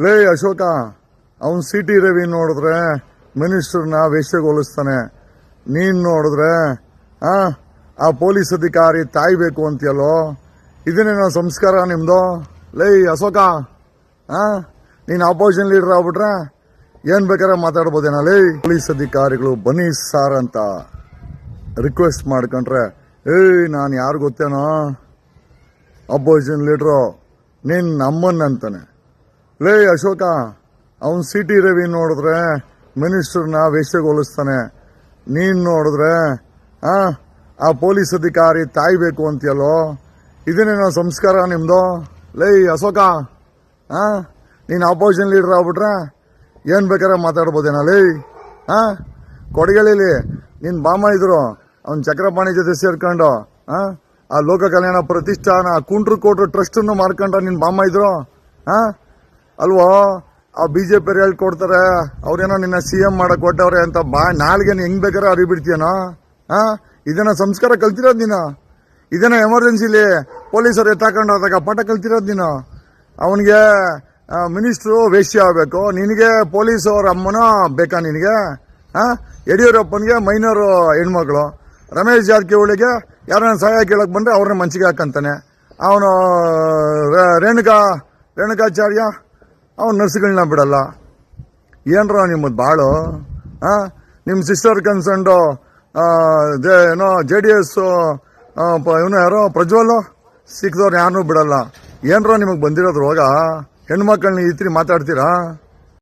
ಲೇ, ಅಶೋಕ, ಅವನ್ C T Ravi ನೋಡಿದ್ರೆ ಮಿನಿಸ್ಟರ್ನ ವೇಷಗೊಳಿಸ್ತಾನೆ ನೀನ್ ನೋಡಿದ್ರೆ, ಆ ಆ ಪೊಲೀಸ್ ಅಧಿಕಾರಿ ತಾಯ್ಬೇಕು ಅಂತೀಯಲ್ಲೋ? ಇದನ್ನೇನೋ ಸಂಸ್ಕಾರ ನಿಮ್ದು? ಲೇ, ಅಶೋಕ, ಆ, ನೀನು ಅಪೋಸಿಷನ್ ಲೀಡರ್ ಆಗ್ಬಿಟ್ರೆ ಏನ್ ಬೇಕಾದ್ರೆ ಮಾತಾಡ್ಬೋದೇನ? ಲೇ, ಪೊಲೀಸ್ ಅಧಿಕಾರಿಗಳು ಬನ್ನಿ ಸಾರ್ ಅಂತ ರಿಕ್ವೆಸ್ಟ್ ಮಾಡ್ಕೊಂಡ್ರೆ, ಏಯ್, ನಾನು ಯಾರು ಗೊತ್ತೇನೋ? ಅಪೋಸಿಷನ್ ಲೀಡ್ರು ನೀನ್ ನಮ್ಮನ್ ಅಂತಾನೆ. ಲೇ, ಅಶೋಕ, ಅವನ್ ಸಿ ಟಿ ರವಿ ನೋಡಿದ್ರೆ ಮಿನಿಸ್ಟರ್ನ ವೇಷಗೊಳಿಸ್ತಾನೆ ನೀನ್ ನೋಡಿದ್ರೆ, ಆ ಆ ಪೊಲೀಸ್ ಅಧಿಕಾರಿ ತಾಯ್ಬೇಕು ಅಂತೀಯಲ್ಲೋ? ಇದನ್ನೇನೋ ಸಂಸ್ಕಾರ ನಿಮ್ದು? ಲೇ, ಅಶೋಕ, ಆ, ನೀನು ಆಪೋಸಿಷನ್ ಲೀಡರ್ ಆಗ್ಬಿಟ್ರೆ ಏನ್ ಬೇಕಾದ್ರೆ ಮಾತಾಡ್ಬೋದೇನ? ಲೇ, ಆ ಕೊಡಗೇಳಿಲಿ ನಿನ್ ಬಾಮ ಇದ್ರು ಅವ್ನ ಚಕ್ರಪಾಣಿ ಜೊತೆ ಸೇರ್ಕೊಂಡು, ಆ ಆ ಲೋಕ ಕಲ್ಯಾಣ ಪ್ರತಿಷ್ಠಾನ ಕುಂಟ್ರು ಕೋಟ್ರು ಟ್ರಸ್ಟ್ ಅನ್ನು ಮಾಡ್ಕೊಂಡ ನಿನ್ ಬಾಮ ಇದ್ರು ಆ ಅಲ್ವೋ, ಆ ಬಿಜೆಪಿ ಹೇಳ್ಕೊಡ್ತಾರೆ ಅವ್ರೇನೋ ನಿನ್ನ ಸಿ ಎಂ ಮಾಡಕ್ ಕೊಟ್ಟವ್ರೆ ಅಂತ ಬಾ, ನಾಲ್ಗೆ ಹೆಂಗ್ ಬೇಕಾದ್ರೆ ಅರಿಬಿಡ್ತೀಯನೋ ಆ ಇದನ್ನ ಸಂಸ್ಕಾರ ಕಲ್ತಿರೋದು ನೀನು. ಇದನ್ನ ಎಮರ್ಜೆನ್ಸಿಲಿ ಪೊಲೀಸರು ಎತ್ತಾಕೊಂಡಾದಾಗ ಪಾಠ ಕಲ್ತಿರೋದು ನೀನು. ಅವನಿಗೆ ಮಿನಿಸ್ಟ್ರು ವೇಶ್ಯ ಆಗಬೇಕು. ನಿನಗೆ ಪೊಲೀಸ್ ಅವ್ರ ಅಮ್ಮನ ಬೇಕಾ ನಿನಗೆ? ಆ ಯಡಿಯೂರಪ್ಪನಿಗೆ ಮೈನರು ಹೆಣ್ಮಕ್ಳು. ರಮೇಶ್ ಜಾರಕಿಹೊಳಿಗೆ ಯಾರನ್ನ ಸಹಾಯ ಕೇಳಕ್ ಬಂದ್ರೆ ಅವ್ರನ್ನ ಮಂಚಿಗೆ ಹಾಕಂತಾನೆ ಅವನು ರೇಣುಕಾ, ರೇಣುಕಾಚಾರ್ಯ. ಅವನು ನರ್ಸ್ಗಳನ್ನ ಬಿಡಲ್ಲ. ಏನ್ರ ನಿಮ್ಮದು ಬಾಳು? ಹಾಂ ನಿಮ್ಮ ಸಿಸ್ಟರ್ ಕನ್ಸಂಡು ಏನೋ ಜೆ ಡಿ ಎಸ್ ಇವನು ಯಾರೋ ಪ್ರಜ್ವಲ್? ಸಿಕ್ಕಿದವ್ರು ಯಾರನ್ನೂ ಬಿಡಲ್ಲ. ಏನ್ರ ನಿಮಗೆ ಬಂದಿರೋದು ರೋಗ? ಹೆಣ್ಮಕ್ಳನ್ನ ಈ ಮಾತಾಡ್ತೀರಾ?